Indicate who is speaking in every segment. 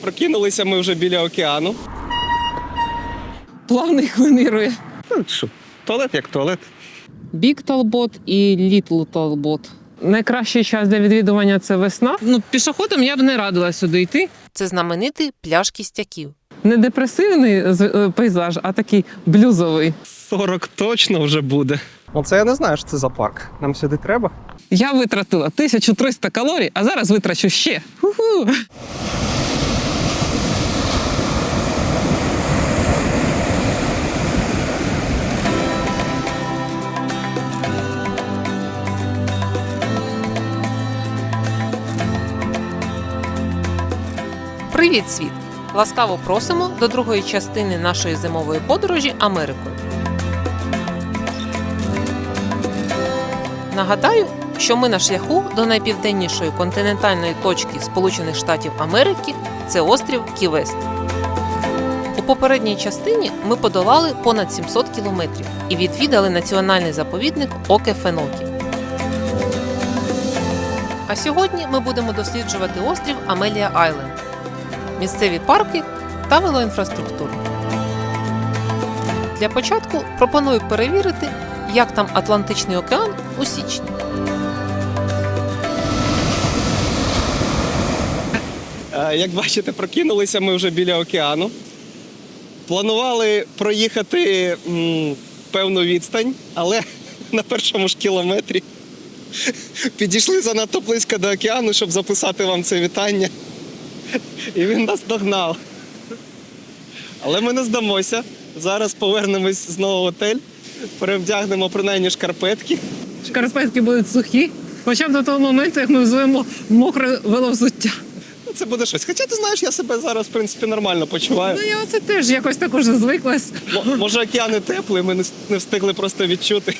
Speaker 1: прокинулися ми вже біля океану.
Speaker 2: Плавний хвилирує.
Speaker 1: Ну, що, туалет як туалет.
Speaker 2: Big Talbot і Little Talbot. Найкращий час для відвідування це весна. Ну, пішоходом я б не радила сюди йти.
Speaker 3: Це знаменитий пляж кістяків.
Speaker 2: Не депресивний е, пейзаж, а такий блюзовий.
Speaker 1: 40 точно вже буде. Оце я не знаю, що це за парк. Нам сюди треба.
Speaker 2: Я витратила 1300 калорій, а зараз витрачу ще. Ху-ху.
Speaker 3: Привіт, світ! Ласкаво просимо до другої частини нашої зимової подорожі Америкою. Нагадаю, що ми на шляху до найпівденнішої континентальної точки Сполучених Штатів Америки це острів Ківест. У попередній частині ми подолали понад 700 кілометрів і відвідали національний заповідник Оке Фенокі. А сьогодні ми будемо досліджувати острів Амелія Айленд, місцеві парки та велоінфраструктуру. Для початку пропоную перевірити, як там Атлантичний океан у січні.
Speaker 1: Е, Як бачите, прокинулися ми вже біля океану. Планували проїхати м, певну відстань, але на першому ж кілометрі підійшли занадто близько до океану, щоб записати вам це вітання. І він нас догнав. Але ми не здамося. Зараз повернемось знову в готель, перевдягнемо принаймні шкарпетки.
Speaker 2: Шкарпетки будуть сухі. Хоча б до того моменту, як ми взвемо мокре веловзуття.
Speaker 1: Ну, Це буде щось. Хоча ти знаєш, я себе зараз, в принципі, нормально почуваю.
Speaker 2: Ну я оце теж якось також звиклась.
Speaker 1: М- Може, океан і теплий, ми не не встигли просто відчути.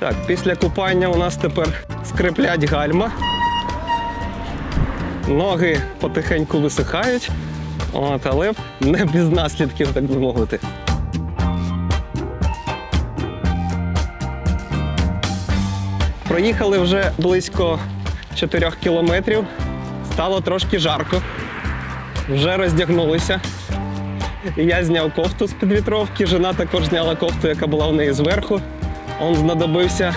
Speaker 1: Так, після купання у нас тепер скриплять гальма. Ноги потихеньку висихають, от, але не без наслідків, так би мовити. Проїхали вже близько 4 кілометрів. Стало трошки жарко. Вже роздягнулися. Я зняв кофту з під вітровки, жена також зняла кофту, яка була в неї зверху. Он знадобився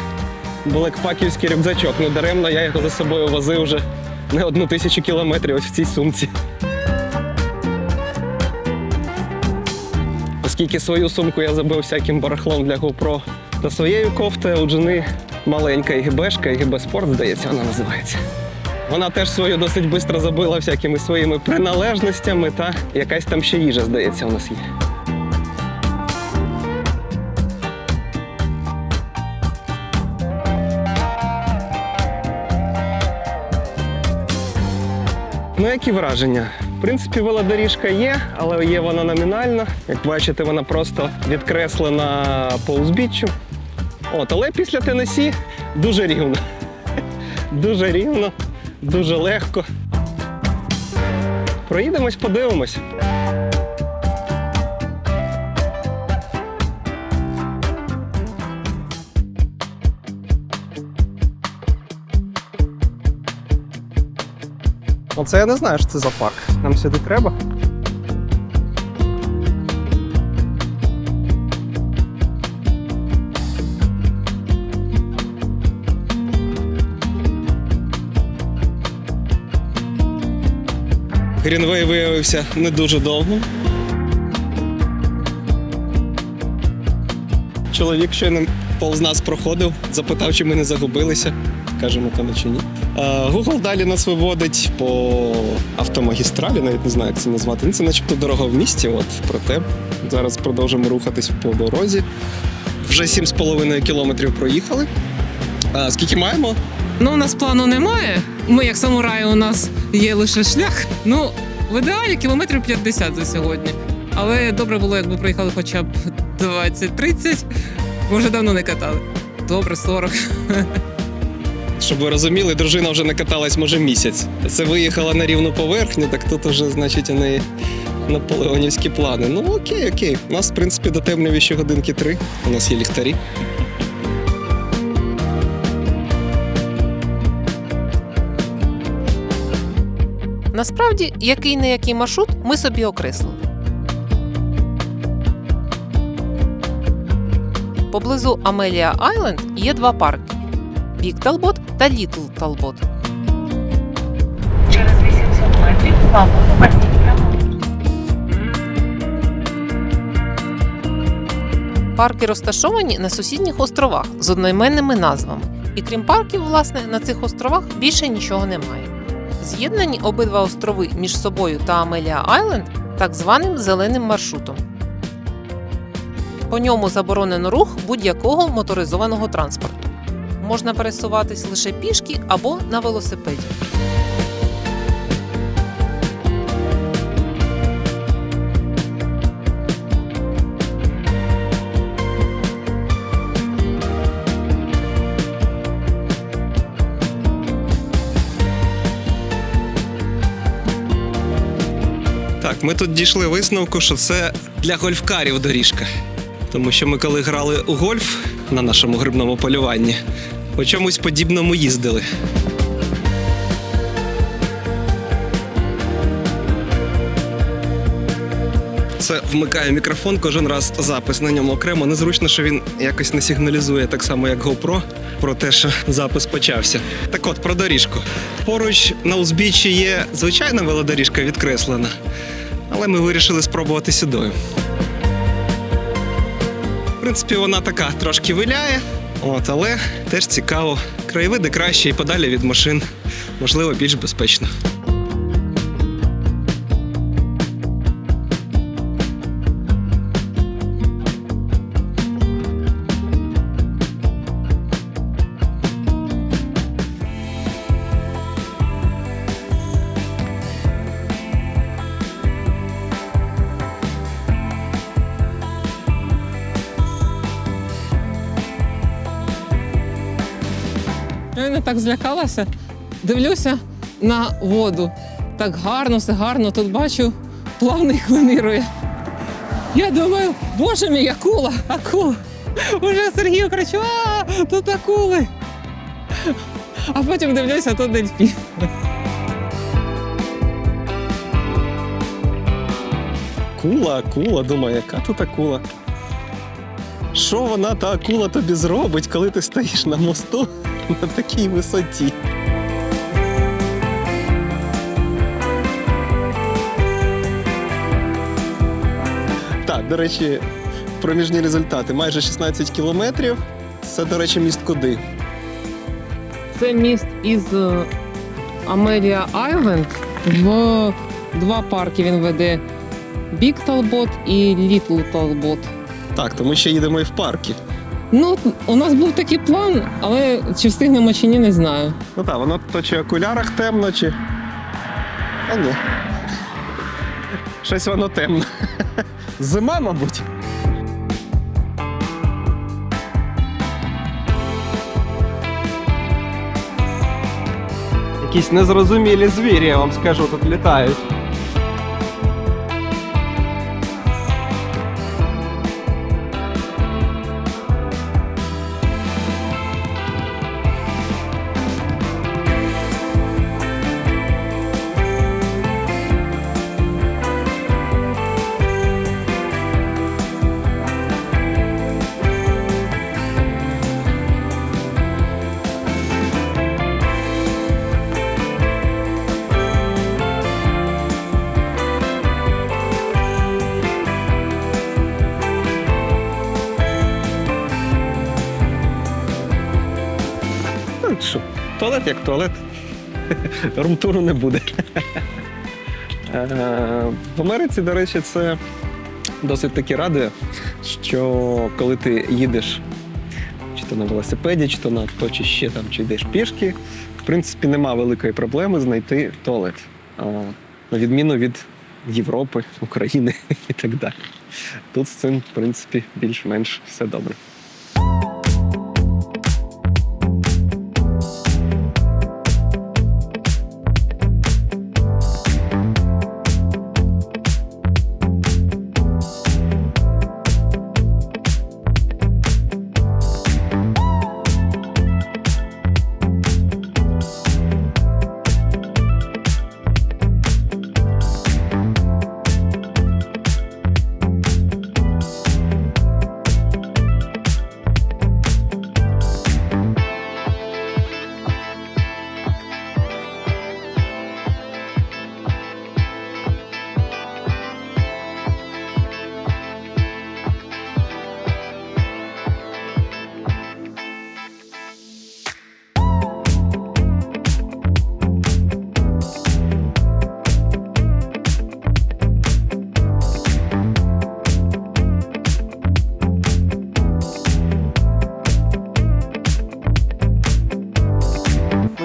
Speaker 1: блекпаківський рюкзачок. Недаремно я його за собою возив вже не одну тисячу кілометрів ось в цій сумці. Оскільки свою сумку я забив всяким барахлом для GoPro та своєю кофтою у жени маленька ігбешка, ігб Спорт, здається, вона називається. Вона теж свою досить швидко забила всякими своїми приналежностями та якась там ще їжа, здається, у нас є. Ну, які враження? В принципі, велодоріжка є, але є вона номінальна. Як бачите, вона просто відкреслена по узбіччю. От, але після Тенесі дуже рівно. Дуже рівно, дуже легко. Проїдемось, подивимось. Оце я не знаю, що це за парк. Нам сюди треба. Грінвей виявився не дуже довго. Чоловік щойно повз нас проходив, запитав, чи ми не загубилися. Кажемо, та не чи ні. Е, Google далі нас виводить по автомагістралі, навіть не знаю, як це назвати. Це начебто дорога в місті. От проте зараз продовжимо рухатись по дорозі. Вже 7,5 кілометрів проїхали. А скільки маємо?
Speaker 2: Ну, у нас плану немає. Ми, як самураї, у нас є лише шлях. Ну, в ідеалі кілометрів 50 за сьогодні. Але добре було, якби проїхали хоча б 20-30. Бо вже давно не катали. Добре, 40.
Speaker 1: Щоб ви розуміли, дружина вже не каталась, може, місяць. Це виїхала на рівну поверхню, так тут уже, значить, у неї наполеонівські плани. Ну окей, окей. У нас, в принципі, до темряві ще годинки три. У нас є ліхтарі.
Speaker 3: Насправді, який не який маршрут ми собі окреслили. Поблизу Амелія Айленд є два парки: Бік Талбот та Літл Талбот.
Speaker 4: Через 800 метрів вам поверніть праворуч.
Speaker 3: Парки розташовані на сусідніх островах з одноіменними назвами. І крім парків, власне, на цих островах більше нічого немає. З'єднані обидва острови між собою та Амелія Айленд так званим зеленим маршрутом. По ньому заборонено рух будь-якого моторизованого транспорту. Можна пересуватись лише пішки або на велосипеді.
Speaker 1: Так, ми тут дійшли висновку, що це для гольфкарів доріжка. Тому що ми коли грали у гольф на нашому грибному полюванні, по чомусь подібному їздили. Це вмикає мікрофон, кожен раз запис на ньому окремо. Незручно, що він якось не сигналізує так само, як GoPro, про те, що запис почався. Так от, про доріжку. Поруч на узбіччі є звичайна велодоріжка відкреслена, але ми вирішили спробувати сюдою. В принципі, вона така трошки виляє, от, але теж цікаво. Краєвиди краще і подалі від машин, можливо, більш безпечно.
Speaker 2: Так злякалася. Дивлюся на воду. Так гарно, все гарно. Тут бачу, плавний клинирує. Я думаю, боже мій, акула, акула. Уже Сергію кричу, а тут акули. А потім дивлюся, тут дельфін.
Speaker 1: Акула, акула, думаю, яка тут акула? Що вона та акула тобі зробить, коли ти стоїш на мосту на такій висоті? Так, до речі, проміжні результати. Майже 16 кілометрів. Це, до речі, міст куди?
Speaker 2: Це міст із Амелія Айленд. В два парки він веде Бік Талбот і Літл Талбот.
Speaker 1: Так, то ми ще їдемо і в парки.
Speaker 2: Ну, у нас був такий план, але чи встигнемо чи ні, не знаю.
Speaker 1: Ну так, воно то чи в окулярах темно, чи. А ні. Щось воно темно. Зима, мабуть. Якісь незрозумілі звірі, я вам скажу, тут літають. Туалет як туалет. Румтуру не буде. Е, В Америці, до речі, це досить таки радує, що коли ти їдеш чи то на велосипеді, чи то на авто, чи ще там, чи йдеш пішки, в принципі, нема великої проблеми знайти туалет. На відміну від Європи, України і так далі. Тут з цим, в принципі, більш-менш все добре.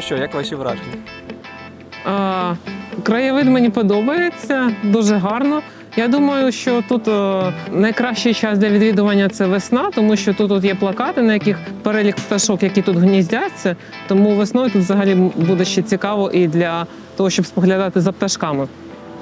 Speaker 1: Що, як ваші враження?
Speaker 2: А, краєвид мені подобається, дуже гарно. Я думаю, що тут е, найкращий час для відвідування це весна, тому що тут от є плакати, на яких перелік пташок, які тут гніздяться. Тому весною тут взагалі буде ще цікаво і для того, щоб споглядати за пташками.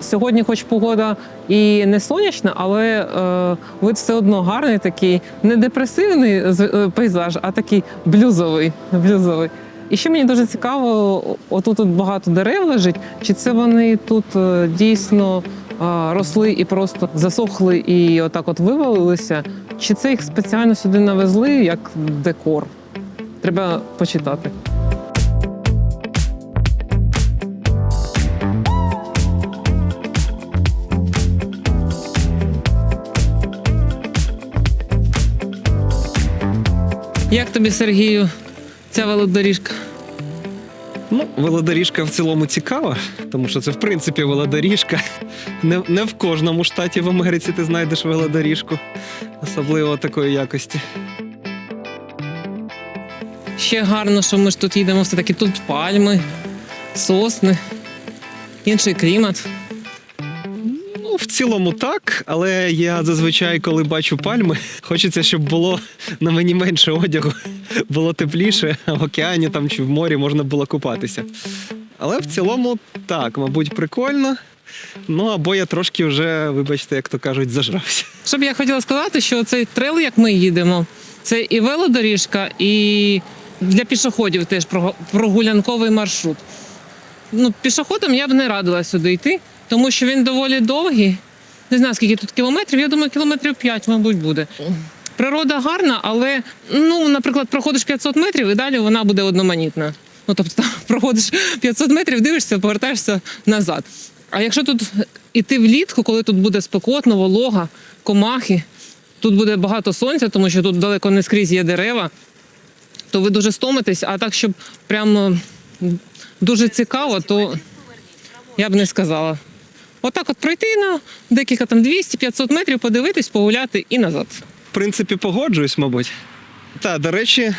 Speaker 2: Сьогодні, хоч погода і не сонячна, але е, вид все одно гарний, такий не депресивний е, пейзаж, а такий блюзовий. блюзовий. І ще мені дуже цікаво, отут тут багато дерев лежить. Чи це вони тут е, дійсно е, росли і просто засохли і отак от вивалилися? Чи це їх спеціально сюди навезли як декор? Треба почитати. Як тобі, Сергію, ця велодоріжка?
Speaker 1: Ну, велодоріжка в цілому цікава, тому що це, в принципі, велодоріжка. Не, не в кожному штаті в Америці ти знайдеш велодоріжку, особливо такої якості.
Speaker 2: Ще гарно, що ми ж тут їдемо, все таки тут пальми, сосни, інший клімат.
Speaker 1: Ну, в цілому так, але я зазвичай, коли бачу пальми, хочеться, щоб було на мені менше одягу, було тепліше, а в океані там чи в морі можна було купатися. Але в цілому так, мабуть, прикольно. Ну або я трошки вже, вибачте, як то кажуть, зажрався.
Speaker 2: Що б я хотіла сказати, що цей трейл, як ми їдемо, це і велодоріжка, і для пішоходів теж прогулянковий маршрут. Ну, пішоходам я б не радила сюди йти, тому що він доволі довгий. Не знаю, скільки тут кілометрів, я думаю, кілометрів 5, мабуть, буде. Природа гарна, але, ну, наприклад, проходиш 500 метрів і далі вона буде одноманітна. Ну, тобто там проходиш 500 метрів, дивишся, повертаєшся назад. А якщо тут іти влітку, коли тут буде спекотно, волога, комахи, тут буде багато сонця, тому що тут далеко не скрізь є дерева, то ви дуже стомитесь, а так, щоб прямо дуже цікаво, то я б не сказала. Отак от пройти на декілька там 200-500 метрів, подивитись, погуляти і назад.
Speaker 1: Принципі, погоджуюсь, мабуть. Та, до речі,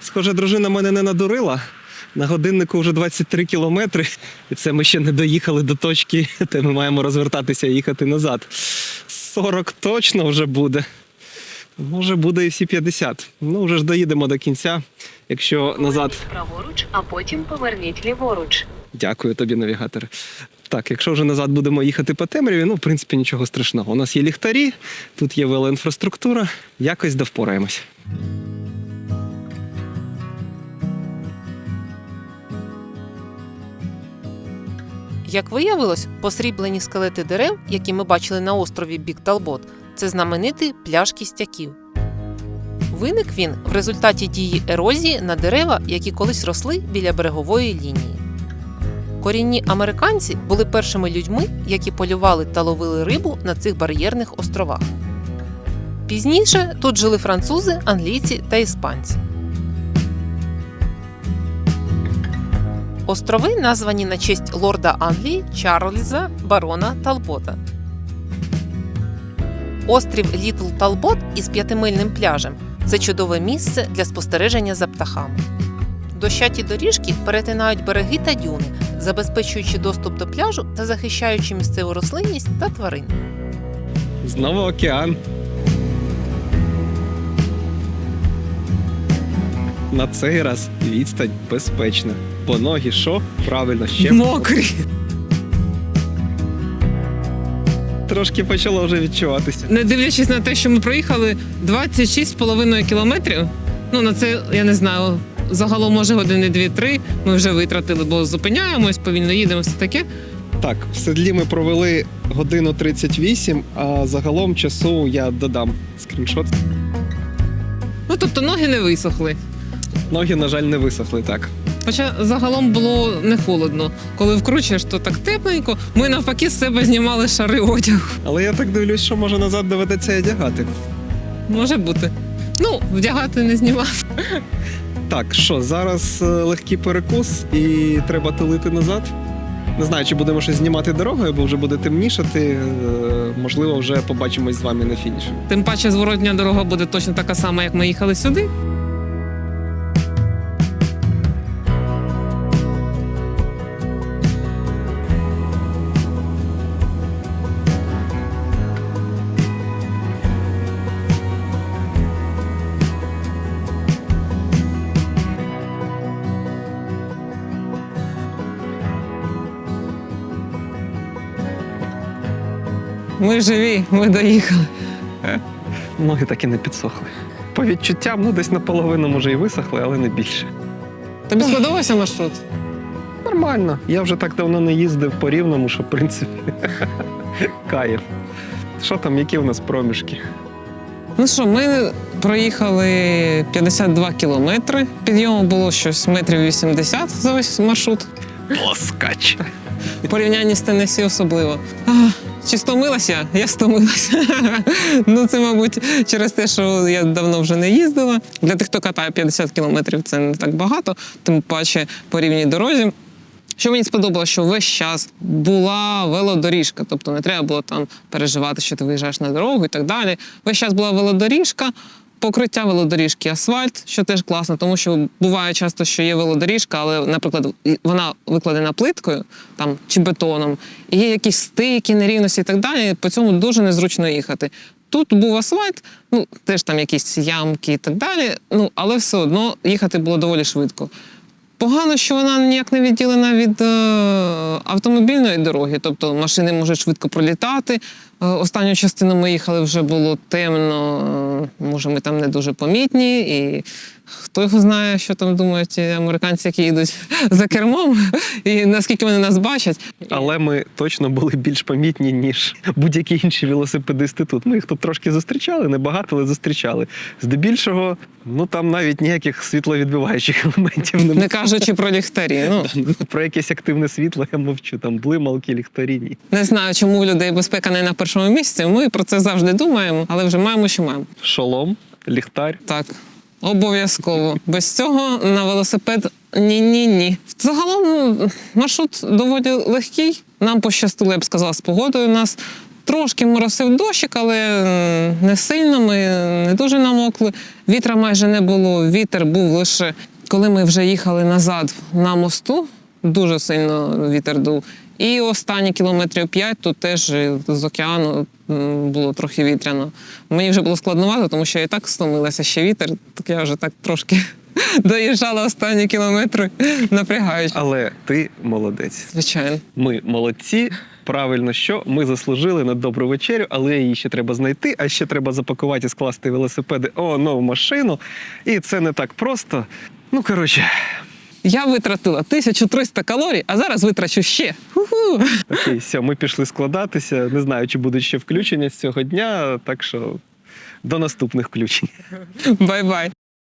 Speaker 1: схоже, дружина мене не надурила. На годиннику вже 23 кілометри, і це ми ще не доїхали до точки, де ми маємо розвертатися і їхати назад. 40 точно вже буде. Може, буде і всі 50. Ну, вже ж доїдемо до кінця. Якщо назад.
Speaker 4: Праворуч, а потім поверніть ліворуч.
Speaker 1: Дякую тобі, навігатор. Так, якщо вже назад будемо їхати по темряві, ну, в принципі, нічого страшного. У нас є ліхтарі, тут є велоінфраструктура, якось довпораємось.
Speaker 3: Як виявилось, посріблені скелети дерев, які ми бачили на острові Бік Талбот, це знаменитий пляж кістяків. Виник він в результаті дії ерозії на дерева, які колись росли біля берегової лінії. Корінні американці були першими людьми, які полювали та ловили рибу на цих бар'єрних островах. Пізніше тут жили французи, англійці та іспанці. Острови названі на честь лорда Англії Чарльза Барона Талбота. Острів Літл Талбот із п'ятимильним пляжем це чудове місце для спостереження за птахами. Дощаті доріжки перетинають береги та дюни, забезпечуючи доступ до пляжу та захищаючи місцеву рослинність та тварин.
Speaker 1: Знову океан. На цей раз відстань безпечна. Бо ноги що? Правильно, ще
Speaker 2: Мокрі.
Speaker 1: Трошки почало вже відчуватися.
Speaker 2: Не дивлячись на те, що ми проїхали 26,5 кілометрів. Ну, на це я не знаю. Загалом, може, години 2-3 ми вже витратили, бо зупиняємось, повільно їдемо, все таке.
Speaker 1: Так, в седлі ми провели годину 38, а загалом часу я додам скріншот.
Speaker 2: Ну, тобто ноги не висохли.
Speaker 1: Ноги, на жаль, не висохли так.
Speaker 2: Хоча загалом було не холодно. Коли вкручуєш, то так тепленько. Ми навпаки з себе знімали шари одягу.
Speaker 1: Але я так дивлюсь, що може назад доведеться одягати.
Speaker 2: Може бути. Ну, вдягати не знімав.
Speaker 1: Так, що, зараз е, легкий перекус і треба тулити назад. Не знаю, чи будемо щось знімати дорогою, бо вже буде темнішати. Е, Можливо, вже побачимось з вами на фініші.
Speaker 2: Тим паче зворотня дорога буде точно така сама, як ми їхали сюди. Ми живі, ми доїхали.
Speaker 1: Ноги так і не підсохли. По відчуттям, ну десь наполовину може і висохли, але не більше.
Speaker 2: Тобі сподобався маршрут?
Speaker 1: Нормально. Я вже так давно не їздив по рівному, що в принципі кайф. Що там, які у нас проміжки?
Speaker 2: Ну що, ми проїхали 52 кілометри. Підйому було щось метрів 80 за весь маршрут.
Speaker 1: Плоскач.
Speaker 2: В порівнянні з Теннессі особливо. А, чи стомилася? Я стомилася. ну, це, мабуть, через те, що я давно вже не їздила. Для тих, хто катає 50 кілометрів, це не так багато, тим паче по рівній дорозі. Що мені сподобалося, що весь час була велодоріжка, тобто не треба було там переживати, що ти виїжджаєш на дорогу і так далі. Весь час була велодоріжка, покриття велодоріжки асфальт, що теж класно, тому що буває часто, що є велодоріжка, але, наприклад, вона викладена плиткою там чи бетоном, і є якісь стики, нерівності і так далі. По цьому дуже незручно їхати. Тут був асфальт, ну теж там якісь ямки і так далі. Ну але все одно їхати було доволі швидко. Погано, що вона ніяк не відділена від е, автомобільної дороги, тобто машини можуть швидко пролітати. Е, останню частину ми їхали, вже було темно, е, може, ми там не дуже помітні, і хто його знає, що там думають ті американці, які їдуть за кермом, і наскільки вони нас бачать.
Speaker 1: Але ми точно були більш помітні, ніж будь-які інші велосипедисти тут. Ми їх тут трошки зустрічали, небагато, але зустрічали. Здебільшого, ну там навіть ніяких світловідбиваючих елементів немає.
Speaker 2: Не кажучи про ліхтарі. Ну,
Speaker 1: Про якесь активне світло я мовчу, там блималки, ліхтарі, ні.
Speaker 2: не знаю, чому у людей безпека не на першому місці. Ми про це завжди думаємо, але вже маємо, що маємо.
Speaker 1: Шолом, ліхтар.
Speaker 2: Так, обов'язково. Без цього на велосипед ні-ні-ні. Загалом ну, маршрут доволі легкий. Нам пощастило, я б сказала, з погодою. Нас трошки моросив дощик, але не сильно. Ми не дуже намокли. Вітра майже не було. Вітер був лише коли ми вже їхали назад на мосту. Дуже сильно вітер дув. І останні кілометрів 5 тут теж е, з океану було трохи вітряно. Мені вже було складновато, тому що я і так стомилася ще вітер, так я вже так трошки доїжджала останні кілометри, напрягаючи.
Speaker 1: Але ти молодець.
Speaker 2: Звичайно.
Speaker 1: Ми молодці. Правильно, що ми заслужили на добру вечерю, але її ще треба знайти, а ще треба запакувати і скласти велосипеди о нову машину. І це не так просто. Ну, коротше,
Speaker 2: Я витратила 1300 калорій, а зараз витрачу ще.
Speaker 1: Окей, все, ми пішли складатися. Не знаю, чи будуть ще включення з цього дня, так що до наступних включень.
Speaker 2: Бай-бай.